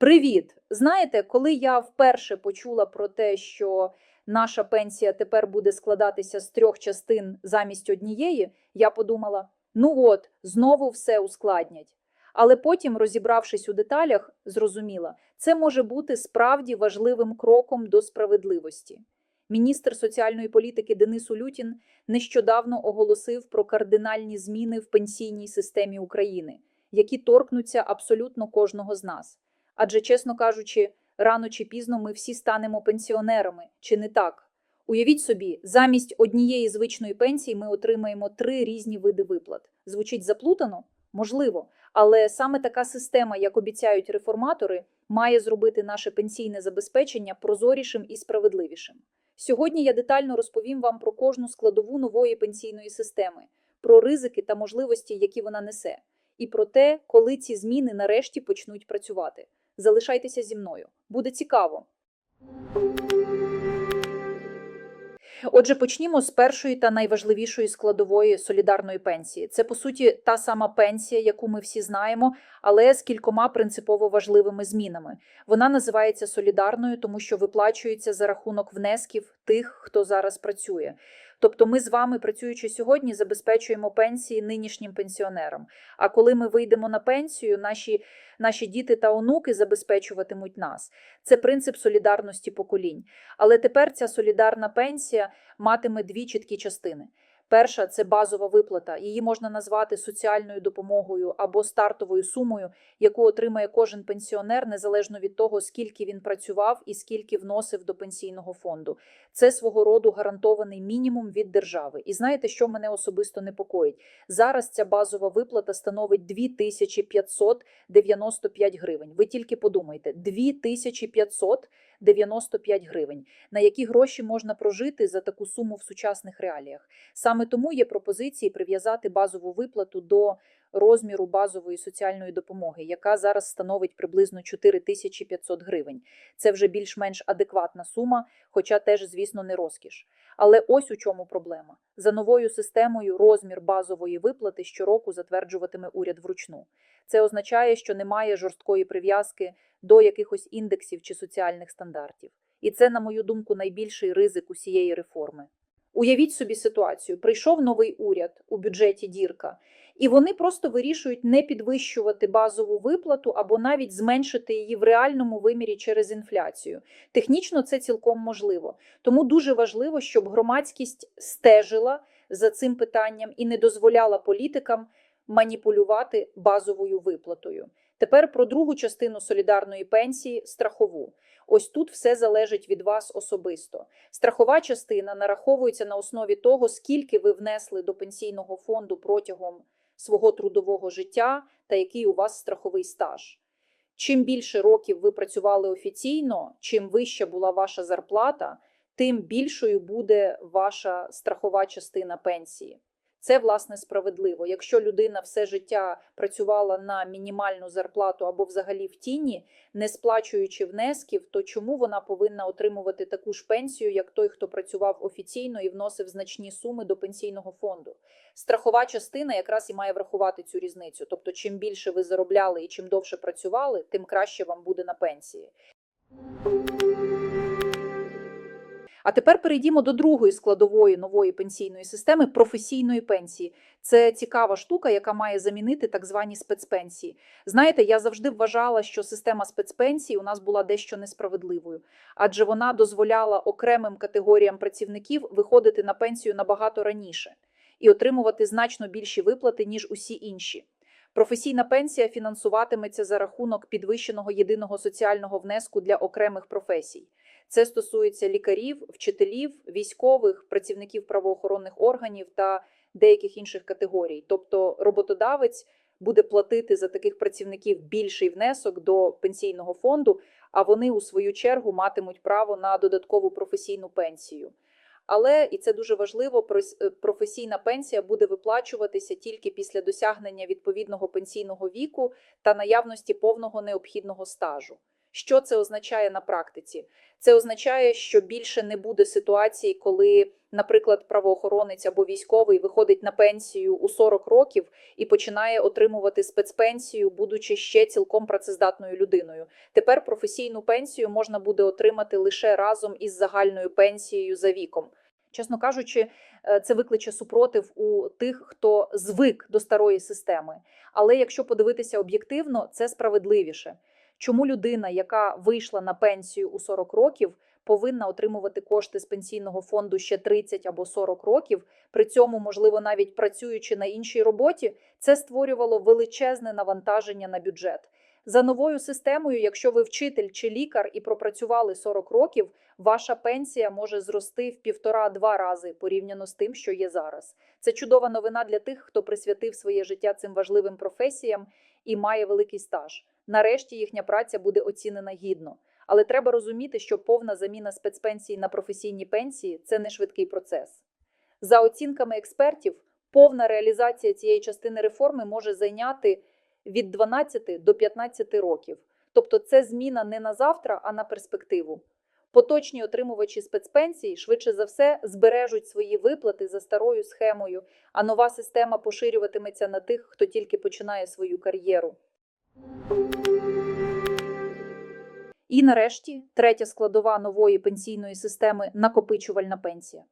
Привіт! Знаєте, коли я вперше почула про те, що наша пенсія тепер буде складатися з трьох частин замість однієї, я подумала: ну от, знову все ускладнять. Але потім, розібравшись у деталях, зрозуміла, це може бути справді важливим кроком до справедливості. Міністр соціальної політики Денис Улютін нещодавно оголосив про кардинальні зміни в пенсійній системі України, які торкнуться абсолютно кожного з нас. Адже, чесно кажучи, рано чи пізно ми всі станемо пенсіонерами, чи не так? Уявіть собі, замість однієї звичної пенсії ми отримаємо три різні види виплат. Звучить заплутано? Можливо, але саме така система, як обіцяють реформатори, має зробити наше пенсійне забезпечення прозорішим і справедливішим. Сьогодні я детально розповім вам про кожну складову нової пенсійної системи, про ризики та можливості, які вона несе, і про те, коли ці зміни нарешті почнуть працювати. Залишайтеся зі мною. Буде цікаво. Отже, почнімо з першої та найважливішої складової солідарної пенсії. Це по суті та сама пенсія, яку ми всі знаємо, але з кількома принципово важливими змінами. Вона називається солідарною, тому що виплачується за рахунок внесків тих, хто зараз працює. Тобто, ми з вами, працюючи сьогодні, забезпечуємо пенсії нинішнім пенсіонерам. А коли ми вийдемо на пенсію, наші, наші діти та онуки забезпечуватимуть нас. Це принцип солідарності поколінь. Але тепер ця солідарна пенсія матиме дві чіткі частини. Перша це базова виплата. Її можна назвати соціальною допомогою або стартовою сумою, яку отримає кожен пенсіонер, незалежно від того, скільки він працював і скільки вносив до пенсійного фонду. Це свого роду гарантований мінімум від держави. І знаєте, що мене особисто непокоїть? Зараз ця базова виплата становить 2595 гривень. Ви тільки подумайте, 2595 гривень. На які гроші можна прожити за таку суму в сучасних реаліях? Саме тому є пропозиції прив'язати базову виплату до розміру базової соціальної допомоги, яка зараз становить приблизно 4500 гривень. Це вже більш-менш адекватна сума, хоча теж, звісно, не розкіш. Але ось у чому проблема: за новою системою розмір базової виплати щороку затверджуватиме уряд вручну. Це означає, що немає жорсткої прив'язки до якихось індексів чи соціальних стандартів. І це, на мою думку, найбільший ризик усієї реформи. Уявіть собі ситуацію: прийшов новий уряд у бюджеті дірка, і вони просто вирішують не підвищувати базову виплату або навіть зменшити її в реальному вимірі через інфляцію. Технічно це цілком можливо. Тому дуже важливо, щоб громадськість стежила за цим питанням і не дозволяла політикам маніпулювати базовою виплатою. Тепер про другу частину солідарної пенсії страхову. Ось тут все залежить від вас особисто. Страхова частина нараховується на основі того, скільки ви внесли до пенсійного фонду протягом свого трудового життя та який у вас страховий стаж. Чим більше років ви працювали офіційно, чим вища була ваша зарплата, тим більшою буде ваша страхова частина пенсії. Це власне справедливо. Якщо людина все життя працювала на мінімальну зарплату або взагалі в тіні, не сплачуючи внесків, то чому вона повинна отримувати таку ж пенсію, як той, хто працював офіційно і вносив значні суми до пенсійного фонду? Страхова частина якраз і має врахувати цю різницю. Тобто, чим більше ви заробляли і чим довше працювали, тим краще вам буде на пенсії. А тепер перейдімо до другої складової нової пенсійної системи професійної пенсії. Це цікава штука, яка має замінити так звані спецпенсії. Знаєте, я завжди вважала, що система спецпенсій у нас була дещо несправедливою, адже вона дозволяла окремим категоріям працівників виходити на пенсію набагато раніше і отримувати значно більші виплати, ніж усі інші. Професійна пенсія фінансуватиметься за рахунок підвищеного єдиного соціального внеску для окремих професій. Це стосується лікарів, вчителів, військових, працівників правоохоронних органів та деяких інших категорій. Тобто роботодавець буде платити за таких працівників більший внесок до пенсійного фонду, а вони у свою чергу матимуть право на додаткову професійну пенсію. Але і це дуже важливо, професійна пенсія буде виплачуватися тільки після досягнення відповідного пенсійного віку та наявності повного необхідного стажу. Що це означає на практиці? Це означає, що більше не буде ситуації, коли, наприклад, правоохоронець або військовий виходить на пенсію у 40 років і починає отримувати спецпенсію, будучи ще цілком працездатною людиною. Тепер професійну пенсію можна буде отримати лише разом із загальною пенсією за віком. Чесно кажучи, е, це викличе супротив у тих, хто звик до старої системи. Але якщо подивитися об'єктивно, це справедливіше. Чому людина, яка вийшла на пенсію у 40 років, повинна отримувати кошти з пенсійного фонду ще 30 або 40 років, при цьому, можливо, навіть працюючи на іншій роботі, це створювало величезне навантаження на бюджет. За новою системою, якщо ви вчитель чи лікар і пропрацювали 40 років, ваша пенсія може зрости в півтора-два рази порівняно з тим, що є зараз. Це чудова новина для тих, хто присвятив своє життя цим важливим професіям і має великий стаж. Нарешті їхня праця буде оцінена гідно. Але треба розуміти, що повна заміна спецпенсії на професійні пенсії це не швидкий процес. За оцінками експертів, повна реалізація цієї частини реформи може зайняти від 12 до 15 років. Тобто це зміна не на завтра, а на перспективу. Поточні отримувачі спецпенсій швидше за все збережуть свої виплати за старою схемою, а нова система поширюватиметься на тих, хто тільки починає свою кар'єру. І нарешті третя складова нової пенсійної системи накопичувальна пенсія.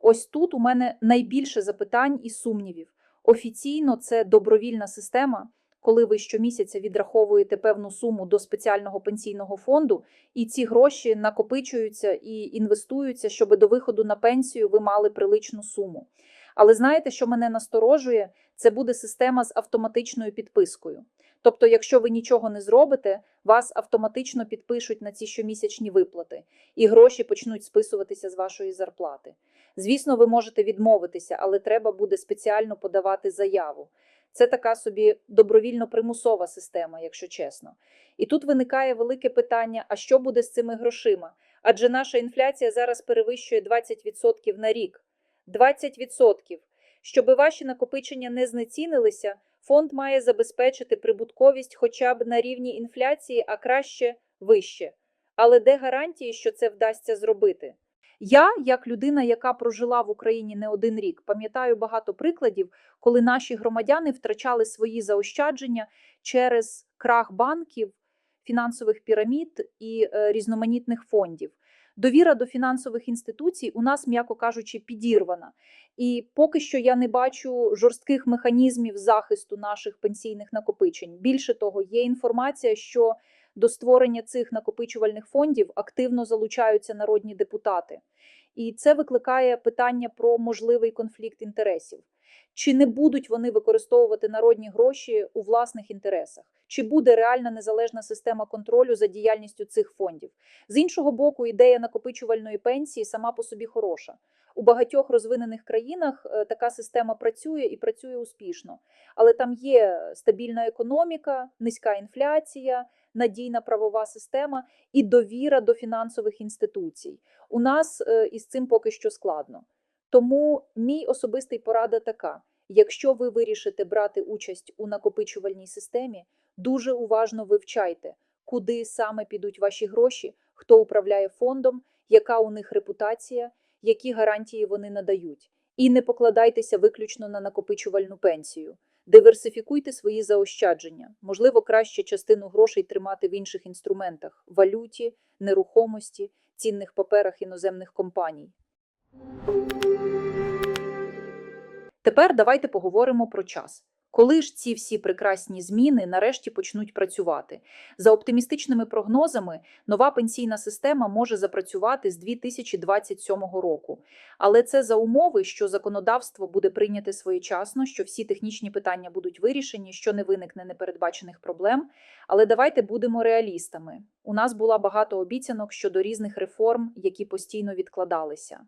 Ось тут у мене найбільше запитань і сумнівів. Офіційно це добровільна система, коли ви щомісяця відраховуєте певну суму до спеціального пенсійного фонду, і ці гроші накопичуються і інвестуються, щоб до виходу на пенсію ви мали приличну суму. Але знаєте, що мене насторожує? Це буде система з автоматичною підпискою. Тобто, якщо ви нічого не зробите, вас автоматично підпишуть на ці щомісячні виплати, і гроші почнуть списуватися з вашої зарплати. Звісно, ви можете відмовитися, але треба буде спеціально подавати заяву. Це така собі добровільно примусова система, якщо чесно. І тут виникає велике питання: а що буде з цими грошима? Адже наша інфляція зараз перевищує 20% на рік. 20%. Щоби ваші накопичення не знецінилися, фонд має забезпечити прибутковість хоча б на рівні інфляції, а краще вище. Але де гарантії, що це вдасться зробити? Я, як людина, яка прожила в Україні не один рік, пам'ятаю багато прикладів, коли наші громадяни втрачали свої заощадження через крах банків, фінансових пірамід і е, різноманітних фондів. Довіра до фінансових інституцій у нас, м'яко кажучи, підірвана. І поки що я не бачу жорстких механізмів захисту наших пенсійних накопичень. Більше того, є інформація, що до створення цих накопичувальних фондів активно залучаються народні депутати. І це викликає питання про можливий конфлікт інтересів. Чи не будуть вони використовувати народні гроші у власних інтересах? Чи буде реальна незалежна система контролю за діяльністю цих фондів? З іншого боку, ідея накопичувальної пенсії сама по собі хороша. У багатьох розвинених країнах е, така система працює і працює успішно, але там є стабільна економіка, низька інфляція, надійна правова система і довіра до фінансових інституцій. У нас е, із цим поки що складно. Тому мій особистий порада така: якщо ви вирішите брати участь у накопичувальній системі, дуже уважно вивчайте, куди саме підуть ваші гроші, хто управляє фондом, яка у них репутація, які гарантії вони надають. І не покладайтеся виключно на накопичувальну пенсію. Диверсифікуйте свої заощадження. Можливо, краще частину грошей тримати в інших інструментах валюті, нерухомості, цінних паперах іноземних компаній. Тепер давайте поговоримо про час. Коли ж ці всі прекрасні зміни нарешті почнуть працювати? За оптимістичними прогнозами, нова пенсійна система може запрацювати з 2027 року. Але це за умови, що законодавство буде прийняте своєчасно, що всі технічні питання будуть вирішені, що не виникне непередбачених проблем. Але давайте будемо реалістами. У нас була багато обіцянок щодо різних реформ, які постійно відкладалися.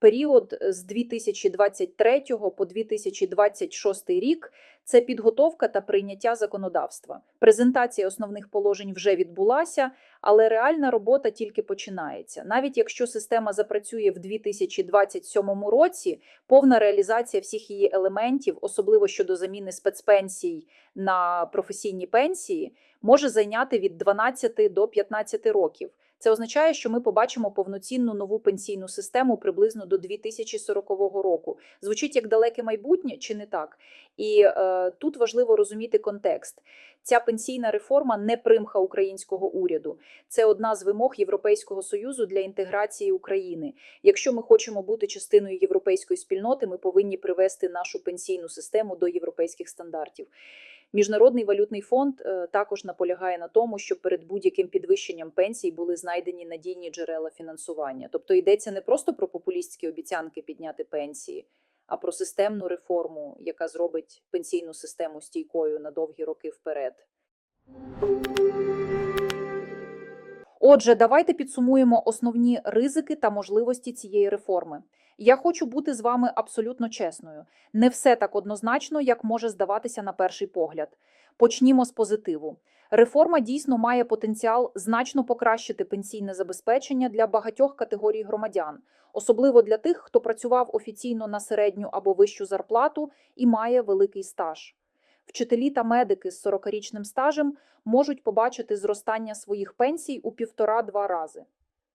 Період з 2023 по 2026 рік це підготовка та прийняття законодавства. Презентація основних положень вже відбулася, але реальна робота тільки починається. Навіть якщо система запрацює в 2027 році, повна реалізація всіх її елементів, особливо щодо заміни спецпенсій на професійні пенсії, може зайняти від 12 до 15 років. Це означає, що ми побачимо повноцінну нову пенсійну систему приблизно до 2040 року. Звучить як далеке майбутнє, чи не так? І е, тут важливо розуміти контекст. Ця пенсійна реформа не примха українського уряду. Це одна з вимог Європейського союзу для інтеграції України. Якщо ми хочемо бути частиною європейської спільноти, ми повинні привести нашу пенсійну систему до європейських стандартів. Міжнародний валютний фонд е, також наполягає на тому, щоб перед будь-яким підвищенням пенсій були знайдені надійні джерела фінансування. Тобто йдеться не просто про популістські обіцянки підняти пенсії, а про системну реформу, яка зробить пенсійну систему стійкою на довгі роки вперед. Отже, давайте підсумуємо основні ризики та можливості цієї реформи. Я хочу бути з вами абсолютно чесною. Не все так однозначно, як може здаватися на перший погляд. Почнімо з позитиву. Реформа дійсно має потенціал значно покращити пенсійне забезпечення для багатьох категорій громадян, особливо для тих, хто працював офіційно на середню або вищу зарплату і має великий стаж. Вчителі та медики з 40-річним стажем можуть побачити зростання своїх пенсій у півтора-два рази.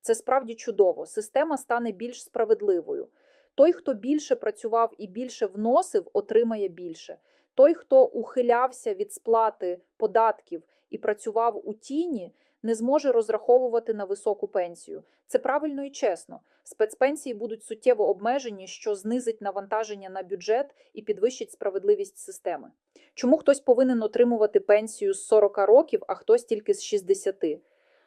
Це справді чудово. Система стане більш справедливою. Той, хто більше працював і більше вносив, отримає більше. Той, хто ухилявся від сплати податків і працював у тіні, не зможе розраховувати на високу пенсію. Це правильно і чесно. Спецпенсії будуть суттєво обмежені, що знизить навантаження на бюджет і підвищить справедливість системи. Чому хтось повинен отримувати пенсію з 40 років, а хтось тільки з 60?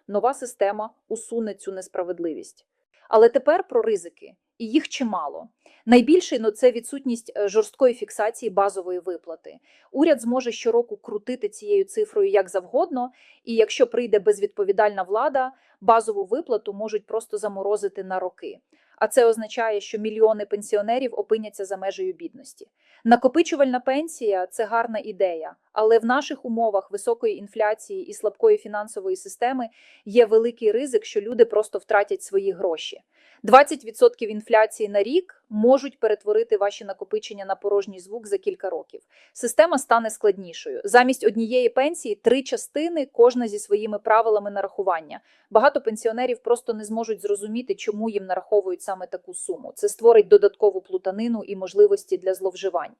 Нова система усуне цю несправедливість. Але тепер про ризики, і їх чимало. Найбільший ну, це відсутність е, жорсткої фіксації базової виплати. Уряд зможе щороку крутити цією цифрою як завгодно, і якщо прийде безвідповідальна влада, базову виплату можуть просто заморозити на роки. А це означає, що мільйони пенсіонерів опиняться за межею бідності. Накопичувальна пенсія це гарна ідея, але в наших умовах високої інфляції і слабкої фінансової системи є великий ризик, що люди просто втратять свої гроші. 20% інфляції на рік можуть перетворити ваші накопичення на порожній звук за кілька років. Система стане складнішою. Замість однієї пенсії три частини, кожна зі своїми правилами нарахування. Багато пенсіонерів просто не зможуть зрозуміти, чому їм нараховують саме таку суму. Це створить додаткову плутанину і можливості для зловживань.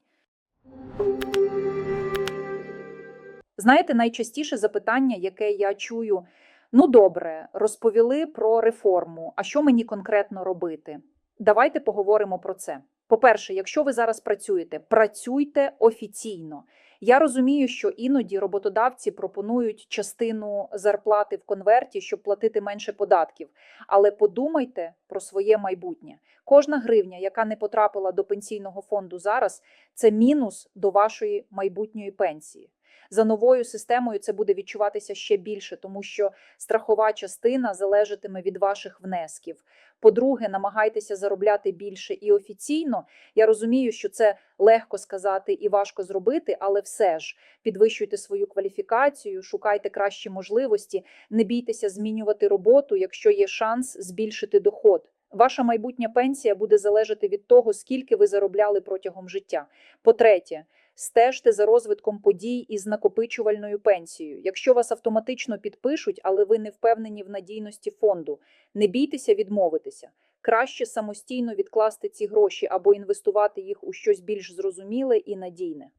Знаєте, найчастіше запитання, яке я чую. Ну, добре, розповіли про реформу. А що мені конкретно робити? Давайте поговоримо про це. По-перше, якщо ви зараз працюєте, працюйте офіційно. Я розумію, що іноді роботодавці пропонують частину зарплати в конверті, щоб платити менше податків. Але подумайте про своє майбутнє. Кожна гривня, яка не потрапила до пенсійного фонду зараз, це мінус до вашої майбутньої пенсії. За новою системою це буде відчуватися ще більше, тому що страхова частина залежатиме від ваших внесків. По-друге, намагайтеся заробляти більше і офіційно. Я розумію, що це легко сказати і важко зробити, але все ж підвищуйте свою кваліфікацію, шукайте кращі можливості, не бійтеся змінювати роботу, якщо є шанс збільшити доход. Ваша майбутня пенсія буде залежати від того, скільки ви заробляли протягом життя. По-третє, стежте за розвитком подій із накопичувальною пенсією. Якщо вас автоматично підпишуть, але ви не впевнені в надійності фонду, не бійтеся відмовитися. Краще самостійно відкласти ці гроші або інвестувати їх у щось більш зрозуміле і надійне.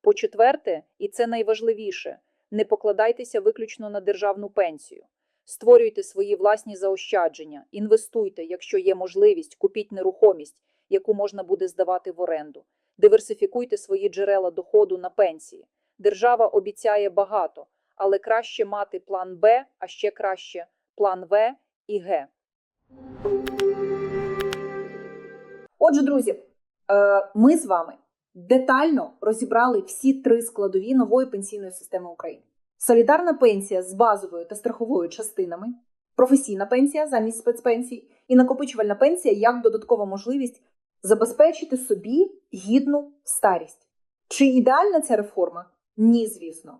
По-четверте, і це найважливіше, не покладайтеся виключно на державну пенсію. Створюйте свої власні заощадження, інвестуйте, якщо є можливість, купіть нерухомість, яку можна буде здавати в оренду. Диверсифікуйте свої джерела доходу на пенсії. Держава обіцяє багато, але краще мати план Б, а ще краще план В і Г. Отже, друзі, е, ми з вами детально розібрали всі три складові нової пенсійної системи України: солідарна пенсія з базовою та страховою частинами, професійна пенсія замість спецпенсій і накопичувальна пенсія як додаткова можливість забезпечити собі гідну старість. Чи ідеальна ця реформа? Ні, звісно.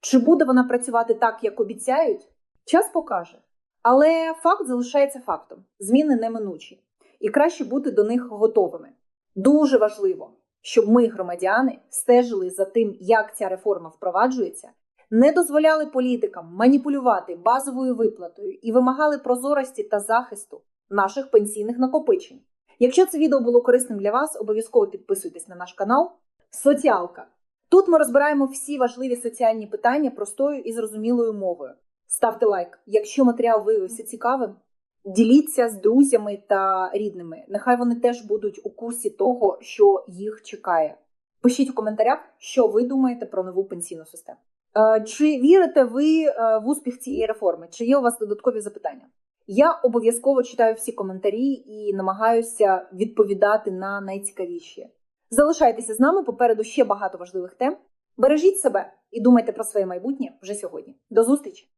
Чи буде вона працювати так, як обіцяють? Час покаже. Але факт залишається фактом: зміни неминучі, і краще бути до них готовими. Дуже важливо, щоб ми, громадяни, стежили за тим, як ця реформа впроваджується, не дозволяли політикам маніпулювати базовою виплатою і вимагали прозорості та захисту наших пенсійних накопичень. Якщо це відео було корисним для вас, обов'язково підписуйтесь на наш канал. Соціалка. Тут ми розбираємо всі важливі соціальні питання простою і зрозумілою мовою. Ставте лайк, якщо матеріал виявився цікавим. Діліться з друзями та рідними. Нехай вони теж будуть у курсі того, що їх чекає. Пишіть у коментарях, що ви думаєте про нову пенсійну систему. Е, Чи вірите ви е, в успіх цієї реформи? Чи є у вас додаткові запитання? Я обов'язково читаю всі коментарі і намагаюся відповідати на найцікавіші. Залишайтеся з нами попереду ще багато важливих тем. Бережіть себе і думайте про своє майбутнє вже сьогодні. До зустрічі!